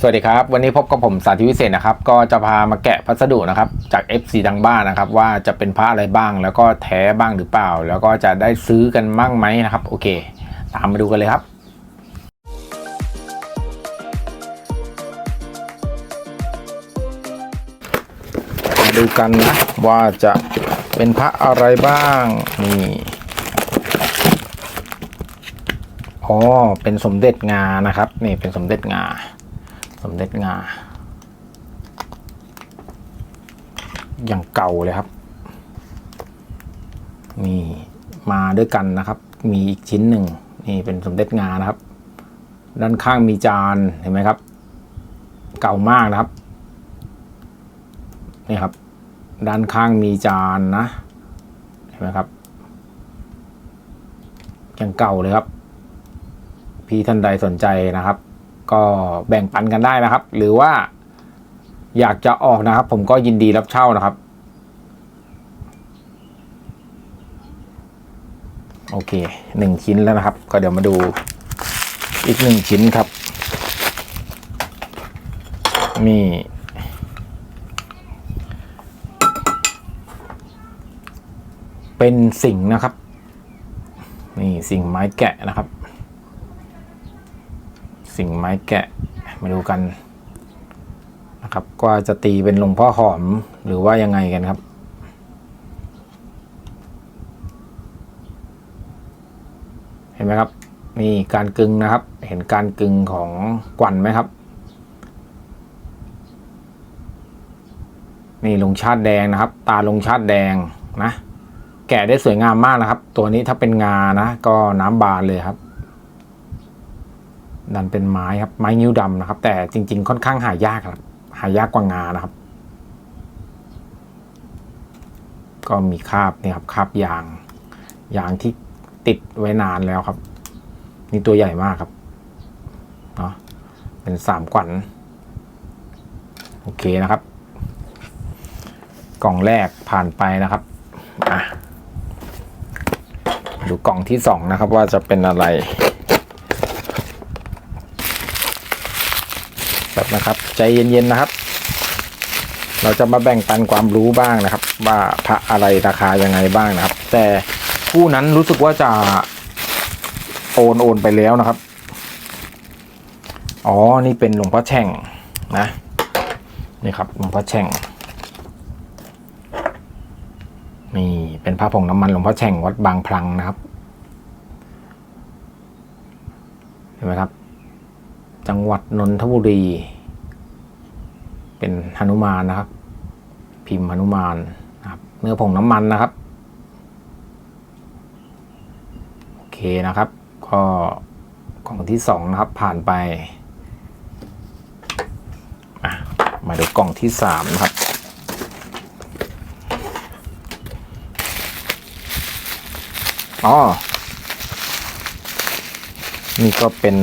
สวัสดีครับ วันนี้พบกับผมสาธิตวิเศษนะครับ ก็จะพามาแกะพัสดุนะครับ จาก FC ทางบ้านนะครับ ว่าจะเป็นพระอะไรบ้าง แล้วก็แท้บ้างหรือเปล่า แล้วก็จะได้ซื้อกันบ้างไหมนะครับ โอเค ตามมาดูกันเลยครับมาดูกันนะว่าจะเป็นพระอะไรบ้าง นี่อ๋อเป็นสมเด็จงานะครับ นี่เป็นสมเด็จงา สมเด็จงา อย่างเก่าเลยครับ นี่มาด้วยกันนะครับ มีอีกชิ้นหนึ่งนี่เป็นสมเด็จงานะครับ ด้านข้างมีจานเห็นไหมครับ เก่ามากนะครับนี่ครับ ด้านข้างมีจานนะเห็นไหมครับยังเก่าเลยครับ พี่ท่านใดสนใจนะครับ ก็แบ่งปันกันได้นะครับ หรือว่าอยากจะออกนะครับ ผมก็ยินดีรับเช่านะครับ โอเคหนึ่งชิ้นแล้วนะครับ ก็เดี๋ยวมาดูอีกหนึ่งชิ้นครับ นี่เป็นสิ่งนะครับ นี่สิ่งไม้แกะนะครับ สิ่งไม้แกะมาดูกันนะครับก็จะตีเป็นหลวงพ่อหอมหรือว่ายังไงกันครับ เห็นไหมครับมีการกึงนะครับ เห็นการกึงของกวันไหมครับ นี่ลงชาติแดงนะครับ ตาลงชาติแดงนะ แกะได้สวยงามมากนะครับ ตัวนี้ถ้าเป็นงานะ ก็น้ำบานเลยครับ ดันเป็นไม้ครับ ไม้นิ้วดำนะครับ แต่จริง ๆ ค่อนข้างหายากครับ หายากกว่างานะครับ ก็มีคราบเนี่ยครับคราบยาง ยางที่ติดไว้นานแล้วครับ นี่ตัวใหญ่มากครับเนาะเป็นสามกวันโอเคนะครับ กล่องแรกผ่านไปนะครับอะดูกล่องที่สองนะครับว่าจะเป็นอะไร แบบนะครับ ใจเย็นๆนะครับ เราจะมาแบ่งปันความรู้บ้างนะครับ ว่าพระอะไรราคายังไงบ้างนะครับ แต่ผู้นั้นรู้สึกว่าจะโอนโอนไปแล้วนะครับ อ๋อ นี่เป็นหลวงพ่อแช่งนะ นี่ครับหลวงพ่อแช่งนี่เป็นพระผงน้ำมันหลวงพ่อแช่งวัดบางพลังนะครับ เห็นไหมครับ จังหวัดนนทบุรี เป็นหนุมานนะครับ พิมพ์หนุมานนะครับเนื้อผงน้ำมันนะครับโอเคนะครับ ก็กล่องที่สองนะครับผ่านไป มาดูกล่องที่สามนะครับอ๋อนี่ก็เป็น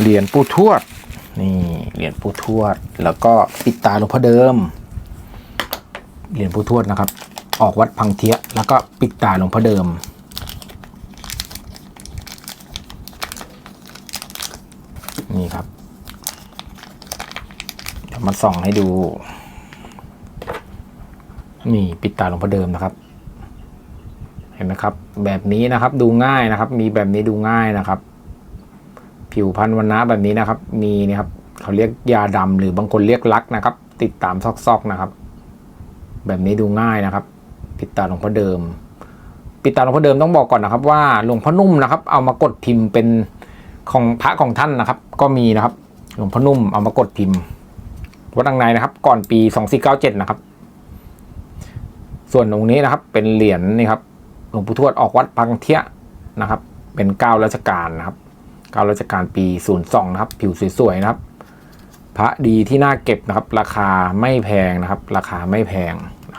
เหรียญปู่ทวด นี่เหรียญปู่ทวด แล้วก็ปิดตาหลวงพ่อเดิม เหรียญปู่ทวดนะครับ ออกวัดพังเทียแล้วก็ปิดตาหลวงพ่อเดิม นี่ครับเดี๋ยวมาส่องให้ดู นี่ปิดตาหลวงพ่อเดิมนะครับเห็นไหมครับ แบบนี้นะครับดูง่ายนะครับ มีแบบนี้ดูง่ายนะครับ ผิวพันวันนะแบบนี้นะครับ มีนี่ครับเขาเรียกยาดำหรือบางคนเรียกลักนะครับ ติดตามซอกๆนะครับ แบบนี้ดูง่ายนะครับ ปิดตาหลวงพ่อเดิม ปิดตาหลวงพ่อเดิมต้องบอกก่อนนะครับ ว่าหลวงพ่อนุ่มนะครับ เอามากดพิมพ์เป็นของพระของท่านนะครับ ก็มีนะครับ หลวงพ่อนุ่มเอามากดพิมพ์วัดดังในนะครับ ก่อนปี2497นะครับ ส่วนองค์นี้นะครับ เป็นเหรียญนี่ครับหลวงปู่ทวดออกวัดพังเทียนะครับ เป็นเก้าราชการนะครับ ก้าราชการปี 02 นะครับ ผิวสวยๆนะครับ พระดีที่น่าเก็บนะครับ ราคาไม่แพงนะครับ ราคาไม่แพงนะ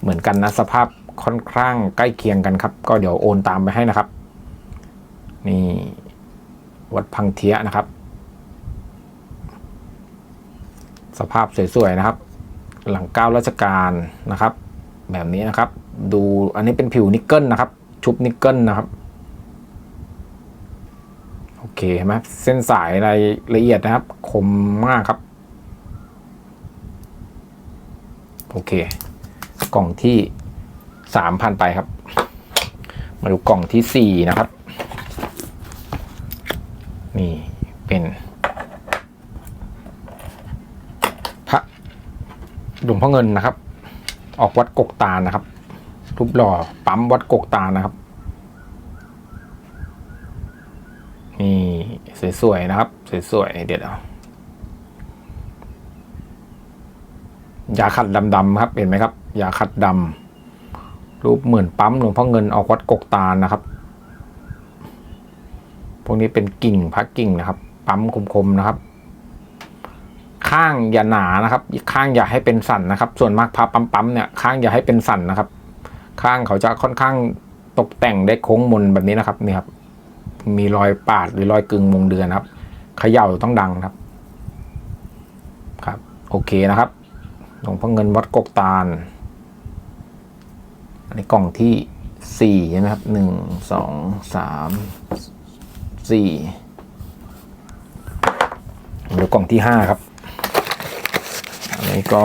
เหมือนกันนะสภาพค่อนข้างใกล้เคียงกันครับ ก็เดี๋ยวโอนตามไปให้นะครับ นี่วัดพังเทียนะครับ สภาพสวยๆนะครับ หลังก้าวราชการนะครับ แบบนี้นะครับ ดูอันนี้เป็นผิวนิกเกิลนะครับ ชุบนิกเกิลนะครับ เคเห็นไหมเส้นสายรายละเอียดนะครับ คมมากครับ โอเค กล่องที่สามพันไปครับ มาดูกล่องที่สี่นะครับ นี่เป็นพระหลวงพ่อเงินนะครับ ออกวัดกกตานะครับ รูปหล่อปั๊มวัดกกตานะครับ นี่ สวยๆนะครับ สวยๆเดี๋ยวยาขัดดำๆครับ เห็นไหมครับยาขัดดำรูปเหมือนปั๊มหลวงพ่อเงินออกวัดกกตาลนะครับ พวกนี้เป็นกิ่งพระกิ่งนะครับ ปั๊มคมๆนะครับ ข้างอย่าหนานะครับข้างอย่าให้เป็นสันนะครับ ส่วนมากพระปั๊มๆเนี่ยข้างอย่าให้เป็นสันนะครับ ข้างเขาจะค่อนข้างตกแต่งได้โค้งมนแบบนี้นะครับนี่ครับ มีรอยปาดหรือรอยกึ่งวงเดือนครับเขย่าต้องดังครับ ครับ โอเคนะครับหลวงพ่อเงินวัดกกตาลอันนี้กล่องที่สี่ใช่ไหมครับหนึ่งสองสามสี่เดี๋ยวกล่องที่ห้าครับ อันนี้ก็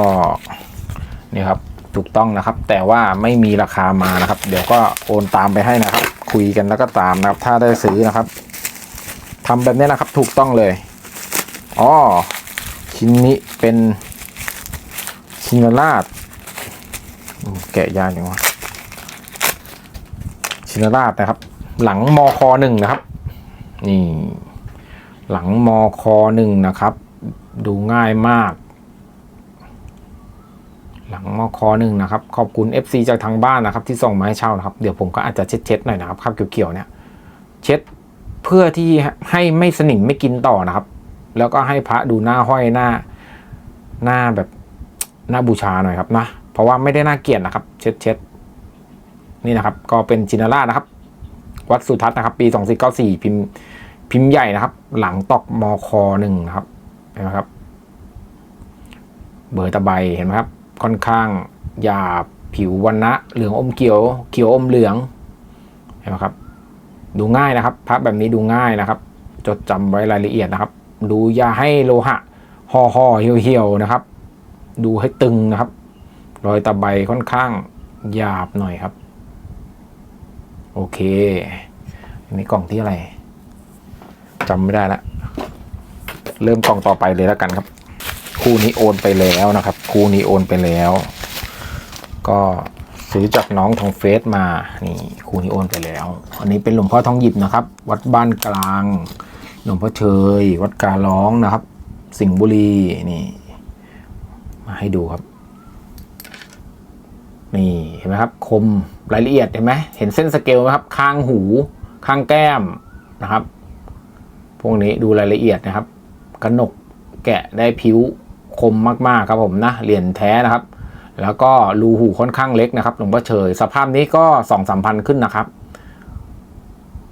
นี่ครับถูกต้องนะครับ แต่ว่าไม่มีราคามานะครับ เดี๋ยวก็โอนตามไปให้นะครับ คุยกันแล้วก็ตามนะครับ ถ้าได้ซื้อนะครับทำแบบนี้นะครับถูกต้องเลยอ๋อชิ้นนี้เป็นชินราชแกะยากจังวะชินราชนะครับ หลังมคหนึ่งนะครับ นี่ หลังมคหนึ่งนะครับ ดูง่ายมาก หลังมอคหนึ่งนะครับ ขอบคุณ FC จากทางบ้านนะครับ ที่ส่งมาให้เช่านะครับ เดี๋ยวผมก็อาจจะเช็ดๆหน่อยนะครับคราบเขียวๆเนี่ยเช็ดเพื่อที่ให้ไม่สนิมไม่กินต่อนะครับ แล้วก็ให้พระดูหน้าห้อยหน้า หน้าแบบหน้าบูชาหน่อยครับนะเพราะว่าไม่ได้น่าเกลียดนะครับ เช็ดเช็ดนี่นะครับ ก็เป็นจินารานะครับ วัดสุทัศน์นะครับ ปี2494พิมพ์พิมพ์ใหญ่นะครับ หลังตอกมอคหนึ่งนะครับเห็นไหมครับ เบอร์ตะไบเห็นไหมครับ ค่อนข้างหยาบผิววันนะเหลืองอมเขียวเขียวอมเหลืองเห็นไหมครับ ดูง่ายนะครับพระแบบนี้ดูง่ายนะครับ จดจำไว้รายละเอียดนะครับ ดูอย่าให้โลหะห่อห่อเหี่ยวเหี่ยวนะครับ ดูให้ตึงนะครับ รอยตะไบค่อนข้างหยาบหน่อยครับ โอเคอันนี้กล่องที่อะไรจำไม่ได้ละเริ่มกล่องต่อไปเลยแล้วกันครับ คู่นี้โอนไปแล้วนะครับ คู่นี้โอนไปแล้ว ก็ซื้อจากน้องทองเฟสมา นี่คู่นี้โอนไปแล้ว อันนี้เป็นหลวงพ่อทองหยิบนะครับ วัดบ้านกลาง หลวงพ่อเชย วัดกาล้องนะครับ สิงห์บุรี นี่ มาให้ดูครับ นี่เห็นไหมครับ คมรายละเอียดเห็นไหม เห็นเส้นสเกลไหมครับ ข้างหู ข้างแก้มนะครับ พวกนี้ดูรายละเอียดนะครับ กระหนกแกะได้ผิว คมมากๆครับผมนะเหรียญแท้นะครับ แล้วก็รูหูค่อนข้างเล็กนะครับหลวงพ่อเชยสภาพนี้ก็สองสามพันขึ้นนะครับ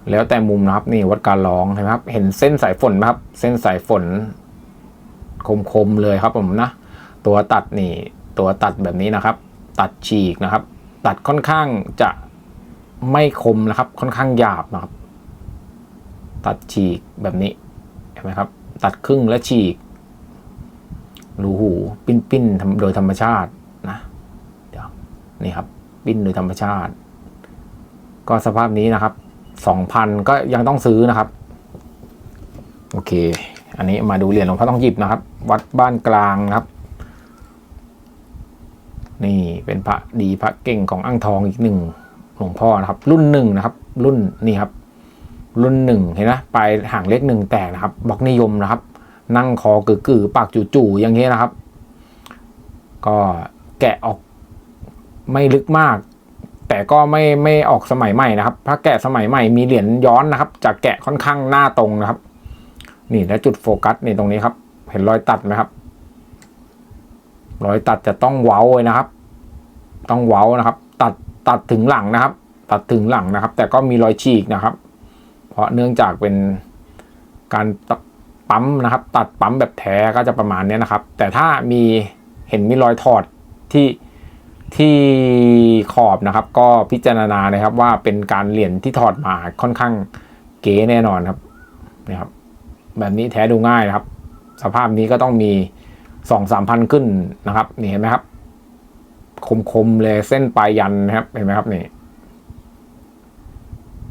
แล้วแต่มุมนะครับนี่วัดการร้องเห็นไหมครับ เห็นเส้นสายฝนไหมครับ เส้นสายฝน คมๆเลยครับผมนะ ตัวตัดนี่ ตัวตัดแบบนี้นะครับ ตัดฉีกนะครับ ตัดค่อนข้างจะไม่คมนะครับ ค่อนข้างหยาบนะครับ ตัดฉีกแบบนี้เห็นไหมครับ ตัดครึ่งและฉีก รูหูปิ้นปิ้นๆโดยธรรมชาตินะเดี๋ยวนี่ครับ ปิ้นโดยธรรมชาติ ก็สภาพนี้นะครับสองพันก็ยังต้องซื้อนะครับ โอเค อันนี้มาดูเหรียญหลวงพ่อต้องหยิบนะครับ วัดบ้านกลางนะครับ นี่เป็นพระดีพระเก่งของอ่างทองอีกหนึ่งหลวงพ่อนะครับ รุ่นหนึ่งนะครับ รุ่นนี่ครับ รุ่นหนึ่งเห็นไหมปลายห่างเลขหนึ่งแตกนะครับบล็อกนิยมนะครับ นั่งคอกือๆปากจู่ๆอย่างเงี้ยนะครับ ก็แกะออกไม่ลึกมาก แต่ก็ไม่ไม่ออกสมัยใหม่นะครับถ้าแกะสมัยใหม่มีเหรียญย้อนนะครับจากแกะค่อนข้างหน้าตรงนะครับ นี่แล้วจุดโฟกัสนี่ตรงนี้ครับ เห็นรอยตัดไหมครับ รอยตัดจะต้องเว้าเลยนะครับ ต้องเว้านะครับ ตัดตัดถึงหลังนะครับ ตัดถึงหลังนะครับ แต่ก็มีรอยฉีกนะครับ เพราะเนื่องจากเป็นการ ปั๊มนะครับ ตัดปั๊มแบบแท้ก็จะประมาณนี้นะครับ แต่ถ้ามีเห็นมีรอยถอดที่ที่ขอบนะครับ ก็พิจารณานะครับว่าเป็นการเหรียญที่ถอดมาค่อนข้างเก๋แน่นอนครับนี่ยครับ แบบนี้แท้ดูง่ายนะครับ สภาพนี้ก็ต้องมีสองสามพันขึ้นนะครับนี่เห็นไหมครับ คมๆเลยเส้นปลายยันนะครับเห็นไหมครับนี่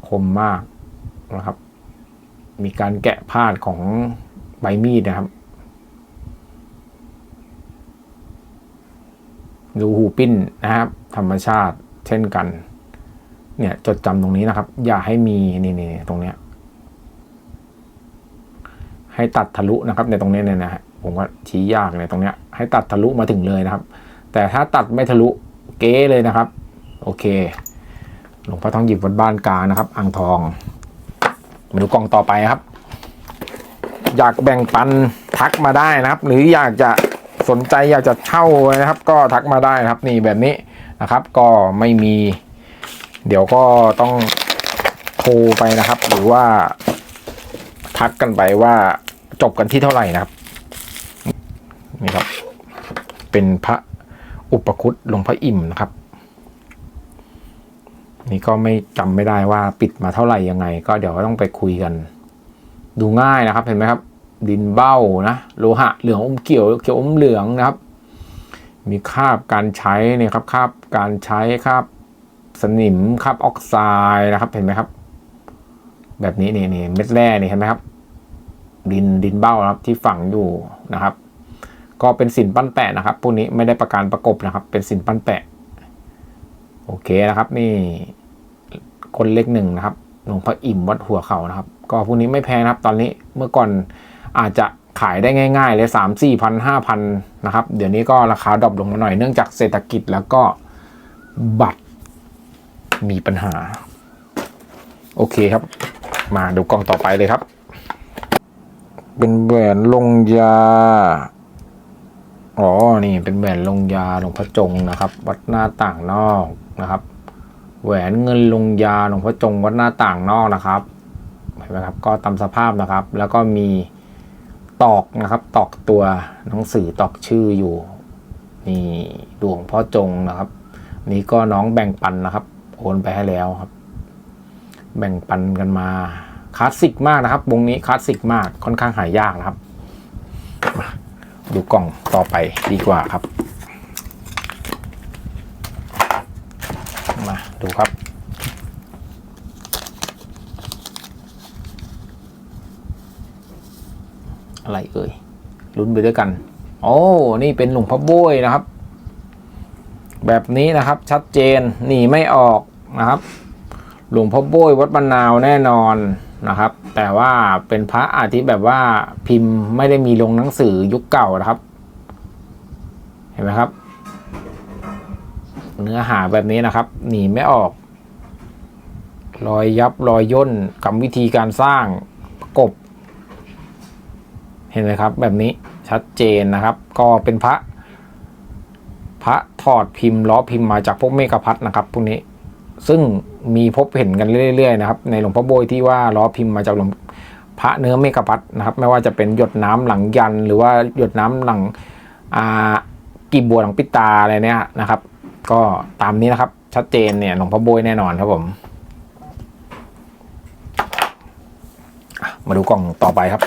คมมากนะครับ มีการแกะพาดของ ใบมีดนะครับ ดูหูปิ้นนะครับ ธรรมชาติเช่นกัน เนี่ยจดจำตรงนี้นะครับ อย่าให้มีนี่นี่ตรงเนี้ย ให้ตัดทะลุนะครับ ในตรงนี้เนี่ยนะฮะผมว่าชี้ยากในตรงเนี้ย ให้ตัดทะลุมาถึงเลยนะครับ แต่ถ้าตัดไม่ทะลุเก๊เลยนะครับ โอเคหลวงพ่อทองหยิบวัดบ้านกานะครับ อ่างทอง มาดูกล่องต่อไปครับ อยากแบ่งปันทักมาได้นะครับ หรืออยากจะสนใจอยากจะเช่านะครับ ก็ทักมาได้นะครับนี่แบบนี้นะครับ ก็ไม่มี เดี๋ยวก็ต้องโทรไปนะครับ หรือว่าทักกันไปว่าจบกันที่เท่าไหร่นะครับนี่ครับ เป็นพระอุปคุตหลวงพระอิ่มนะครับ นี่ก็ไม่จำไม่ได้ว่าปิดมาเท่าไหร่ยังไง ก็เดี๋ยวก็ต้องไปคุยกัน ดูง่ายนะครับเห็นไหมครับ ดินเบ้านะโลหะเหลืองอมเขียวเขียวอมเหลืองนะครับ มีคราบการใช้เนี่ยครับคราบการใช้คราบสนิมคราบออกไซด์นะครับเห็นไหมครับ แบบนี้นี่นี่เม็ดแร่นี่เห็นไหมครับ ดินดินเบ้านะครับที่ฝังอยู่นะครับ ก็เป็นสินปั้นแปะนะครับพวกนี้ไม่ได้ประการประกบนะครับ เป็นสินปั้นแปะโอเคนะครับนี่คนเล็กหนึ่งนะครับหลวงพ่ออิ่มวัดหัวเขานะครับ ก็พวกนี้ไม่แพงนะครับตอนนี้เมื่อก่อนอาจจะขายได้ง่าย ๆ เลยสามสี่พันห้าพันนะครับ เดี๋ยวนี้ก็ราคาดรอปลงมาหน่อยเนื่องจากเศรษฐกิจแล้วก็บัตรมีปัญหา โอเคครับ มาดูกล่องต่อไปเลยครับ เป็นแหวนลงยา อ๋อ นี่เป็นแหวนลงยาหลวงพ่อจงนะครับ วัดหน้าต่างนอกนะครับ แหวนเงินลงยาหลวงพ่อจงวัดหน้าต่างนอกนะครับ เห็นไหมครับก็ตามสภาพนะครับ แล้วก็มีตอกนะครับ ตอกตัวหนังสือตอกชื่ออยู่นี่หลวงพ่อจงนะครับ นี่ก็น้องแบ่งปันนะครับ โอนไปให้แล้วครับ แบ่งปันกันมาคลาสสิกมากนะครับ วงนี้คลาสสิกมากค่อนข้างหายากนะครับ ดูกล่องต่อไปดีกว่าครับ มาดูครับ อะไรเอ่ยลุ้นไปด้วยกัน โอ้นี่เป็นหลวงพ่อโบยนะครับ แบบนี้นะครับชัดเจนหนีไม่ออกนะครับ หลวงพ่อโบยวัดบรรนาวแน่นอนนะครับ แต่ว่าเป็นพระอาทิแบบว่าพิมพ์ไม่ได้มีลงหนังสือยุคเก่านะครับ เห็นไหมครับ เนื้อหาแบบนี้นะครับ หนีไม่ออก รอยยับรอยย่นกรรมวิธีการสร้างประกบ เห็นไหมครับ แบบนี้ชัดเจนนะครับ ก็เป็นพระ พระถอดพิมพ์ล้อพิมพ์มาจากพวกเมกะพัทนะครับพวกนี้ซึ่งมีพบเห็นกันเรื่อยๆนะครับในหลวงพ่อโบยที่ว่าล้อพิมพ์มาจากหลวงพระเนื้อเมกะพัทนะครับ ไม่ว่าจะเป็นหยดน้ำหลังยัน หรือว่าหยดน้ำหลังอ่ากีบบัวหลังปิตาอะไรเนี่ยนะครับ ก็ตามนี้นะครับชัดเจนเนี่ยหลวงพ่อโบยแน่นอนครับผมมาดูกล่องต่อไปครับ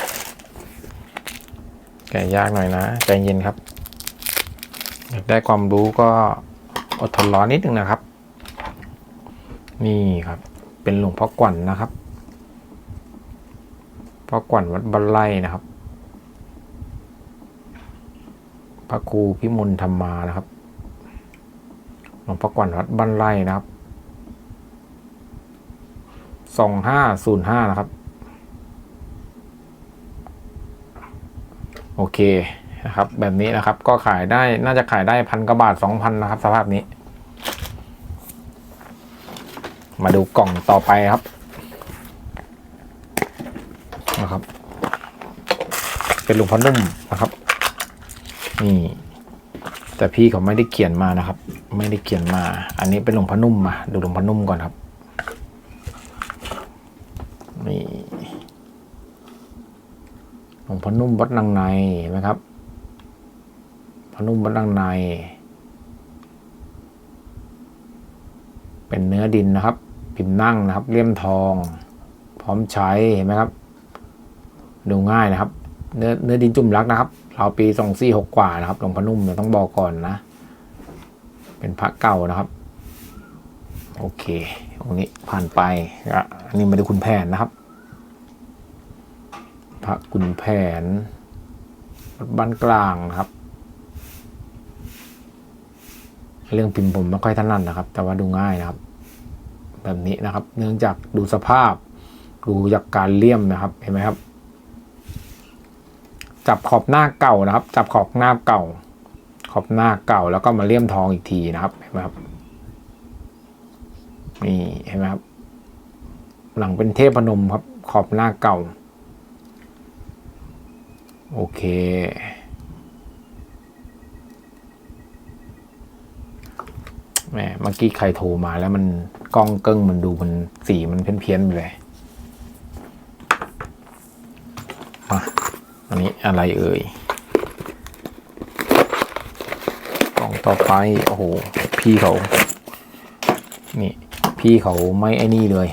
แกะยากหน่อยนะ ใจเย็นครับ อยากได้ความรู้ก็อดทนรอนิดนึงนะครับ นี่ครับ เป็นหลวงพ่อกวันนะครับพ่อกวันวัดบันไลนะครับ พระครูพิมลธรรมานะครับ หลวงพ่อกวันวัดบันไลนะครับสองห้าศูนย์ห้านะครับ โอเคนะครับ แบบนี้นะครับก็ขายได้น่าจะขายได้พันกว่าบาทสองพันนะครับ สภาพนี้ มาดูกล่องต่อไปครับนะครับ เป็นหลวงพ่อนุ่มนะครับ นี่ แต่พี่เขาไม่ได้เขียนมานะครับ ไม่ได้เขียนมา อันนี้เป็นหลวงพ่อนุ่มมาดูหลวงพ่อนุ่มก่อนครับนี่ หลวงพ่อนุ่มวัดนางในเห็นไหมครับพนุ่มวัดนางใน เป็นเนื้อดินนะครับ พิมพ์นั่งนะครับเลี่ยมทอง พร้อมใช้เห็นไหมครับ ดูง่ายนะครับ เนื้อเนื้อดินจุ่มรักนะครับเราปีสองสี่หกกว่านะครับหลวงพ่อนุ่มเนี่ยต้องบอกก่อนนะ เป็นพระเก่านะครับโอเค ตรงนี้ผ่านไปอันนี้มาดูคุณแผนนะครับ พระคุณแผนวัดบ้านกลางครับ เรื่องพิมพ์ผมไม่ค่อยถนัดนะครับ แต่ว่าดูง่ายนะครับ แบบนี้นะครับ เนื่องจากดูสภาพ ดูจากการเลี่ยมนะครับ เห็นไหมครับ จับขอบหน้าเก่านะครับ จับขอบหน้าเก่า ขอบหน้าเก่า แล้วก็มาเลี่ยมทองอีกทีนะครับ เห็นไหมครับ นี่เห็นไหมครับ หลังเป็นเทพนมครับ ขอบหน้าเก่า โอเค แหม เมื่อกี้ใครโทรมาแล้วมันกล้องเกิ้งมันดูมันสีมันเพี้ยนเพี้ยนๆไปเลยมาอันนี้อะไรเอ่ยกล่องต่อไป โอ้โห พี่เขา นี่ พี่เขาไม่ไอ้นี่เลย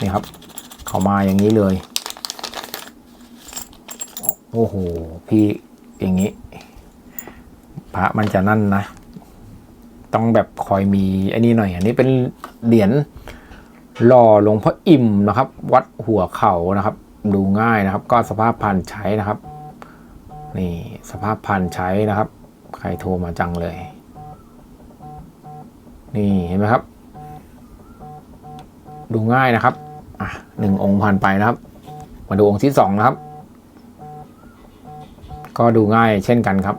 นี่ครับ เขามาอย่างนี้เลย โอ้โห พี่อย่างนี้ พระมันจะนั่นนะ ต้องแบบคอยมีอ้นี่หน่อย อันนี้เป็นเหรียญหล่อหลวงพ่ออิ่มนะครับ วัดหัวเข่านะครับ ดูง่ายนะครับ ก็สภาพพันใช้นะครับ นี่สภาพพันใช้นะครับ ใครโทรมาจังเลย นี่เห็นไหมครับ ดูง่ายนะครับอะหนึ่งองค์ผ่านไปนะครับ มาดูองค์ที่สองนะครับ ก็ดูง่ายเช่นกันครับ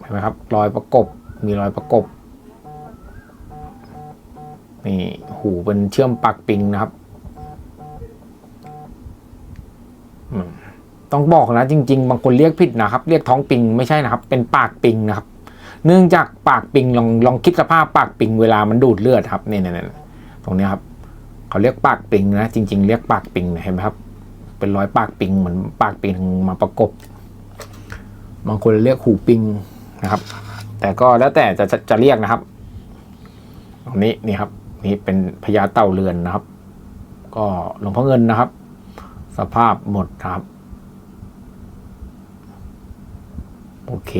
เห็นไหมครับ รอยประกบ มีรอยประกบ นี่หูเป็นเชื่อมปากปิงนะครับ ต้องบอกนะจริง ๆ บางคนเรียกผิดนะครับ เรียกท้องปิงไม่ใช่นะครับ เป็นปากปิงนะครับ เนื่องจากปากปิงลองลองคิดสภาพปากปิงเวลามันดูดเลือดครับนี่นี่ๆตรงนี้ครับเขาเรียกปากปิงนะจริง ๆ เรียกปากปิงนะเห็นไหมครับเป็นรอยปากปิงเหมือนปากปิงมาประกบ บางคนเรียกหูปิงนะครับ แต่ก็แล้วแต่จะจะจะเรียกนะครับตรงนี้นี่ครับ นี่เป็นพญาเต่าเรือนนะครับ ก็หลวงพ่อเงินนะครับ สภาพหมดครับ โอเค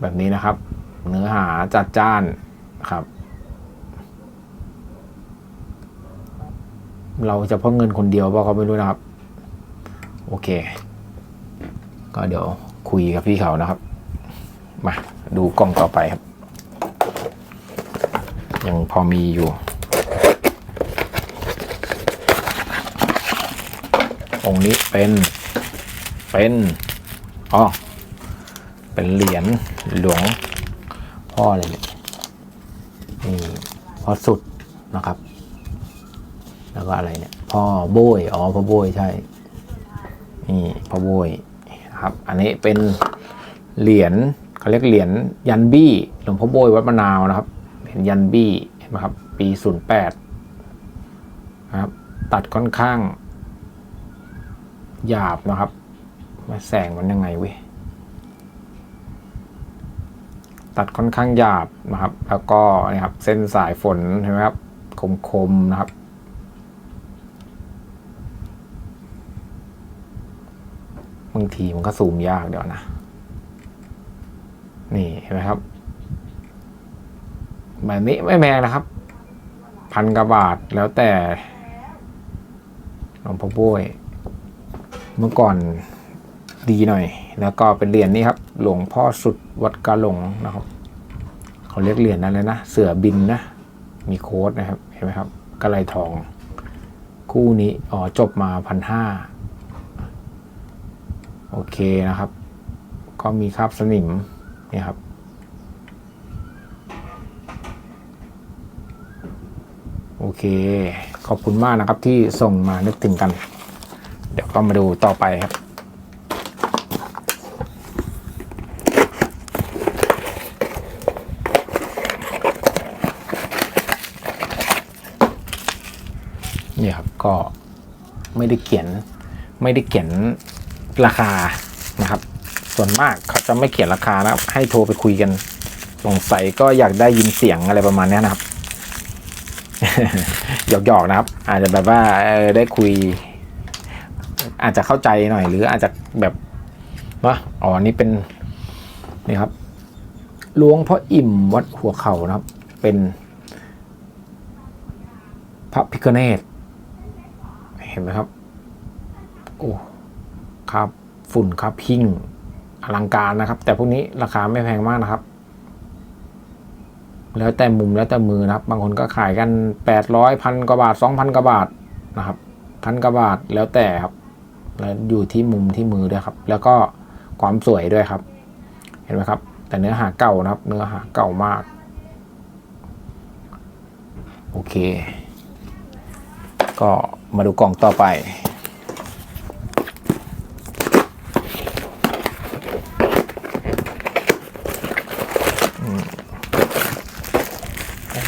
แบบนี้นะครับ เนื้อหาจัดจ้านครับเราจะพ่อเงินคนเดียวเปล่าเขาไม่รู้นะครับ โอเค ก็เดี๋ยวคุยกับพี่เขานะครับ มาดูกล้องต่อไปครับ ยังพอมีอยู่ องค์นี้เป็น เป็นอ๋อเป็นเหรียญหลวงพ่ออะไรเนี่ยนี่พ่อสุดนะครับ แล้วก็อะไรเนี่ย พ่อโบย อ๋อ พ่อโบยใช่ นี่ พ่อโบย นะครับ อันนี้เป็นเหรียญเขาเรียกเหรียญยันบี้หลวงพ่อโบยวัดมะนาวนะครับเหรียญยันบี้เห็นไหมครับปีศูนย์แปดนะครับตัดค่อนข้าง หยาบนะครับ มาแสงมันยังไงเว้ยตัดค่อนข้างหยาบนะครับ แล้วก็นี่ครับเส้นสายฝนเห็นไหมครับคมๆนะครับ บางทีมันก็ซูมยากเดี๋ยวนะ นี่เห็นไหมครับแบบนี้ไม่แพงนะครับ พันกว่าบาทแล้วแต่หลวงพ่อโบ้ยเมื่อก่อนดีหน่อย แล้วก็เป็นเหรียญนี้ครับ หลวงพ่อสุดวัดกาหลงนะครับ เขาเรียกเหรียญนั้นเลยนะ เสือบินนะ มีโค้ดนะครับ เห็นไหมครับกระไรทอง คู่นี้ อ๋อ จบมาพันห้า โอเคนะครับ ก็มีคราบสนิมเนี่ยครับ โอเค ขอบคุณมากนะครับที่ส่งมานึกถึงกัน เดี๋ยวก็มาดูต่อไปครับเนี่ยครับก็ไม่ได้เขียนไม่ได้เขียน ราคานะครับ ส่วนมากเขาจะไม่เขียนราคานะครับ ให้โทรไปคุยกันสงสัยก็อยากได้ยินเสียงอะไรประมาณนี้นะครับหยอกๆนะครับ อาจจะแบบว่าได้คุย อาจจะเข้าใจหน่อย หรืออาจจะแบบว่าอ๋อนนี้เป็นนี่ครับหลวงพ่ออิ่มวัดหัวเข่านะครับ เป็นพระพิฆเนศเห็นไหมครับ โอ้ ครับ ฝุ่นครับหิ่งอลังการนะครับ แต่พวกนี้ราคาไม่แพงมากนะครับ แล้วแต่มุมแล้วแต่มือนะครับ บางคนก็ขายกันแปดร้อยพันกว่าบาทสองพันกว่าบาทนะครับพันกว่าบาทแล้วแต่ครับแล้วอยู่ที่มุมที่มือด้วยครับ แล้วก็ความสวยด้วยครับ เห็นไหมครับ แต่เนื้อหาเก่านะครับ เนื้อหาเก่ามาก โอเค ก็มาดูกล่องต่อไป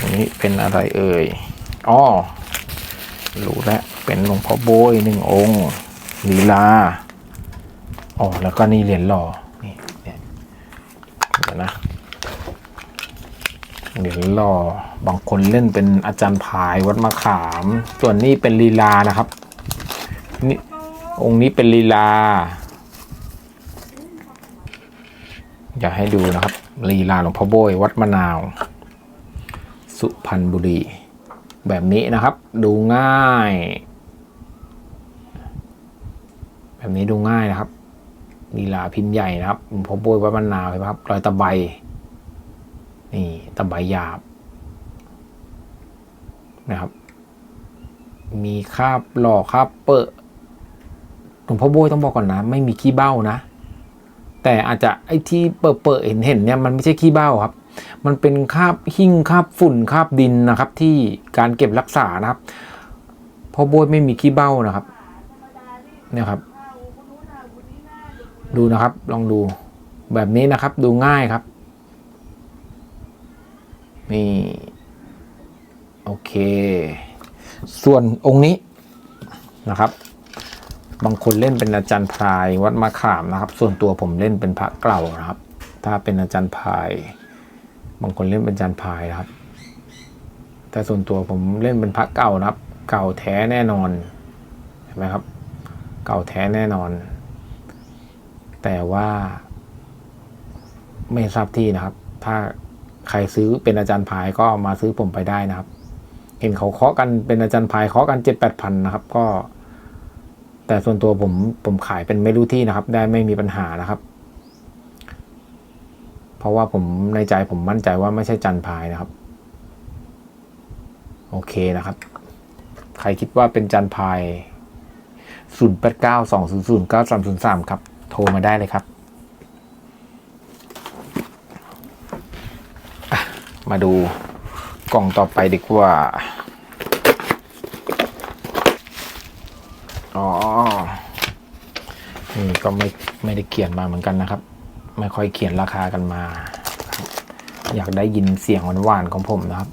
อันนี้เป็นอะไรเอ่ยอ๋อรู้แล้วเป็นหลวงพ่อโบยหนึ่งองค์ลีลาอ๋อแล้วก็นี่เหรียญหล่อนี่เนี่ยเดี๋ยวนะเหรียญหล่อบางคนเล่นเป็นอาจารย์พายวัดมะขาม ส่วนนี้เป็นลีลานะครับนี่องค์นี้เป็นลีลา อยากให้ดูนะครับ ลีลาหลวงพ่อโบยวัดมะนาว สุพรรณบุรี แบบนี้นะครับ ดูง่าย แบบนี้ดูง่ายนะครับลีลาพินใหญ่นะครับหลวงพ่อโบยวัดมะนาวเห็นไหมครับรอยตะไบนี่ตะไบหยาบนะครับ มีคาบหล่อคาบเปอะหลวงพ่อโบยต้องบอกก่อนนะ ไม่มีขี้เบ้านะ แต่อาจจะไอ้ที่เปอะเปอะเห็นเห็นๆเนี่ยมันไม่ใช่ขี้เบ้าครับ มันเป็นคราบหิ้งคราบฝุ่นคราบดินนะครับ ที่การเก็บรักษานะครับพ่อโบยไม่มีขี้เบ้านะครับเนี่ยครับ ดูนะครับลองดูแบบนี้นะครับดูง่ายครับนี่โอเค ส่วนองค์นี้นะครับ บางคนเล่นเป็นอาจารย์พรายวัดมะขามนะครับ ส่วนตัวผมเล่นเป็นพระเก่านะครับ ถ้าเป็นอาจารย์พราย บางคนเล่นเป็นอาจารย์พรายนะครับ แต่ส่วนตัวผมเล่นเป็นพระเก่านะครับ เก่าแท้แน่นอนเห็นไหมครับ เก่าแท้แน่นอน แต่ว่า ไม่ทราบที่นะครับ ถ้าใครซื้อเป็นอาจารย์พายก็มาซื้อผมไปได้นะครับ เห็นเขาเคาะกันเป็นอาจารย์พายเคาะกันเจ็ดแปดพันนะครับ ก็ แต่ส่วนตัวผมผมขายเป็นไม่รู้ที่นะครับ ได้ไม่มีปัญหานะครับ เพราะว่าผมในใจผมมั่นใจว่าไม่ใช่จันพายนะครับ โอเคนะครับ ใครคิดว่าเป็นจันพาย 0 8 9 2 0 0 9 3 0 3 ครับ โทรมาได้เลยครับ มาดูกล่องต่อไปดีกว่า อ๋อนี่ก็ไม่ไม่ได้เขียนมาเหมือนกันนะครับ ไม่ค่อยเขียนราคากันมา อยากได้ยินเสียงหวานๆของผมนะครับ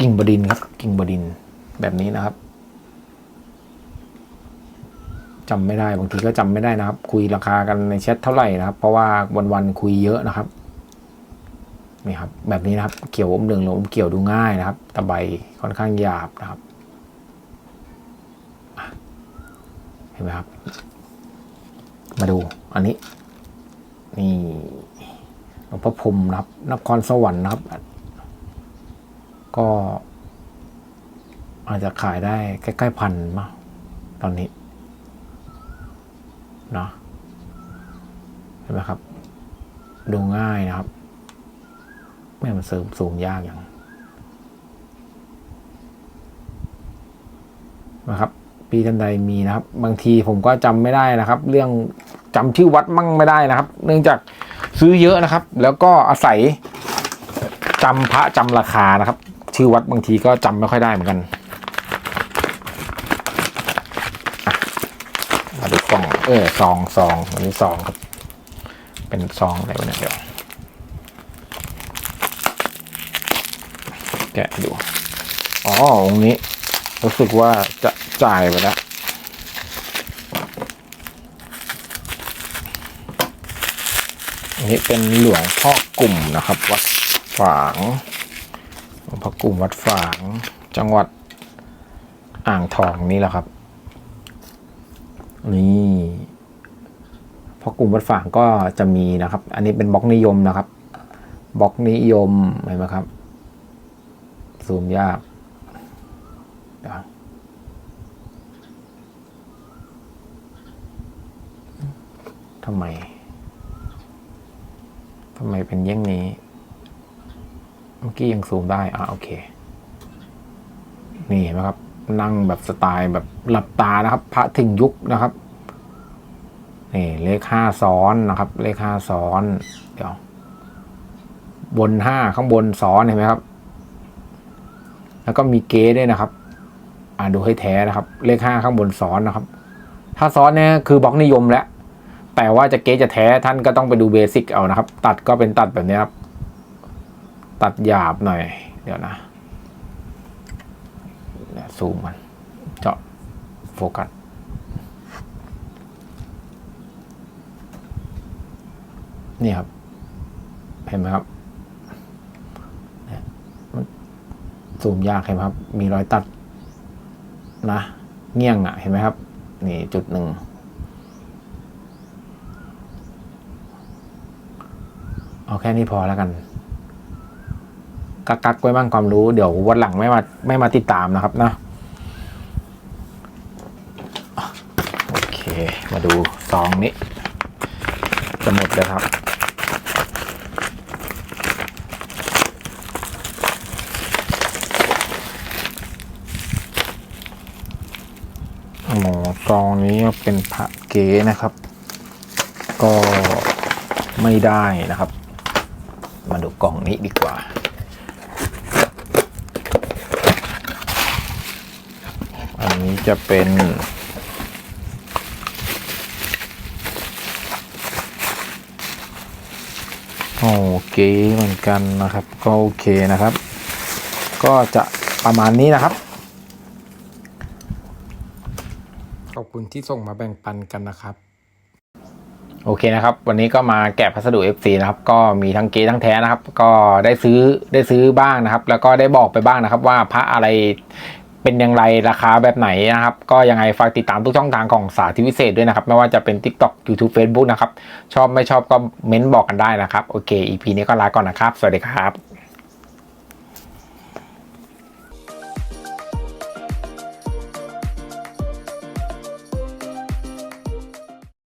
กิ่งบดินครับกิ่งบดินแบบนี้นะครับจำไม่ได้บางทีก็จำไม่ได้นะครับ คุยราคากันในแชทเท่าไหร่นะครับ เพราะว่าวันๆคุยเยอะนะครับ นี่ครับแบบนี้นะครับเกี่ยวอมเหลืองหรืออมเกี่ยวดูง่ายนะครับตะไบค่อนข้างหยาบนะครับเห็นไหมครับ มาดูอันนี้นี่หลวงพ่อพรหมนะครับนครสวรรค์นะครับ ก็อาจจะขายได้ใกล้ๆพันมั้งตอนนี้เนาะเห็นไหมครับ ดูง่ายนะครับ ม่มันเสริมสูงยากอย่างนะครับ ปีทันใดมีนะครับ บางทีผมก็จำไม่ได้นะครับ เรื่องจำชื่อวัดมั่งไม่ได้นะครับ เนื่องจากซื้อเยอะนะครับ แล้วก็อาศัยจำพระจำราคานะครับ ชื่อวัดบางทีก็จำไม่ค่อยได้เหมือนกันอะมาดูกล่องเออซองซองวันนี้ซองครับ เป็นซองอะไรวะเนี่ยเดี๋ยว แกะดู อ๋อองนี้ รู้สึกว่าจะจ่ายไปแล้วอันนี้เป็นหลวงพ่อกลุ่มนะครับ วัดฝางหลวงพ่อกลุ่มวัดฝาง จังหวัดอ่างทองนี่แหละครับนี่พราะกลุ่มวัดฝางก็จะมีนะครับ อันนี้เป็นบล็อกนิยมนะครับบล็อกนิยมเห็นไหมครับ ซูมยากทำไม ทำไมเป็นเย่างนี้ เมื่อกี้ยังซูมได้ อ่าโอเค นี่เห็นไหมครับ นั่งแบบสไตล์แบบหลับตานะครับ พระถึงยุคนะครับ นี่เลขห้าซ้อนนะครับ เลขห้าซ้อน เดี๋ยว บนห้าข้างบนซ้อนเห็นไหมครับ แล้วก็มีเก๊ด้วยนะครับ อ่าดูให้แท้นะครับ เลขห้าข้างบนซ้อนนะครับ ถ้าซ้อนเนี่ยคือบล็อกนิยมแล้วแต่ว่าจะเก๊จะแท้ท่านก็ต้องไปดูเบสิกเอานะครับ ตัดก็เป็นตัดแบบนี้ครับ ตัดหยาบหน่อย เดี๋ยวนะซูมมันเจาะโฟกัสนี่ครับ เห็นไหมครับเนี่ยมัน ซูมยากเห็นไหมครับ มีรอยตัดนะเงี้ยงอะเห็นไหมครับ นี่จุดหนึ่งเอาแค่นี้พอแล้วกัน กักกักๆไว้บ้างความรู้เดี๋ยววันหลังไม่มาไม่มาติดตามนะครับนะโอเค มาดูซองนี้จะหมดแล้วครับ หมอซองนี้เป็นพระเก๋นะครับ ก็ไม่ได้นะครับ มาดูกล่องนี้ดีกว่า อันนี้จะเป็นโอเคเหมือนกันนะครับ ก็โอเคนะครับ ก็จะประมาณนี้นะครับ คุณที่ส่งมาแบ่งปันกันนะครับ โอเคนะครับ วันนี้ก็มาแกะพัสดุ FC นะครับ ก็มีทั้งเกทั้งแท้นะครับ ก็ได้ซื้อได้ซื้อบ้างนะครับ แล้วก็ได้บอกไปบ้างนะครับ ว่าพระอะไรเป็นอย่างไรราคาแบบไหนนะครับ ก็ยังไงฝากติดตามทุกช่องทางของสาธิตวิเศษด้วยนะครับ ไม่ว่าจะเป็น TikTok YouTube Facebook นะครับ ชอบไม่ชอบก็เม้นบอกกันได้นะครับ โอเค EP นี้ก็ลาก่อนนะครับ สวัสดีครับ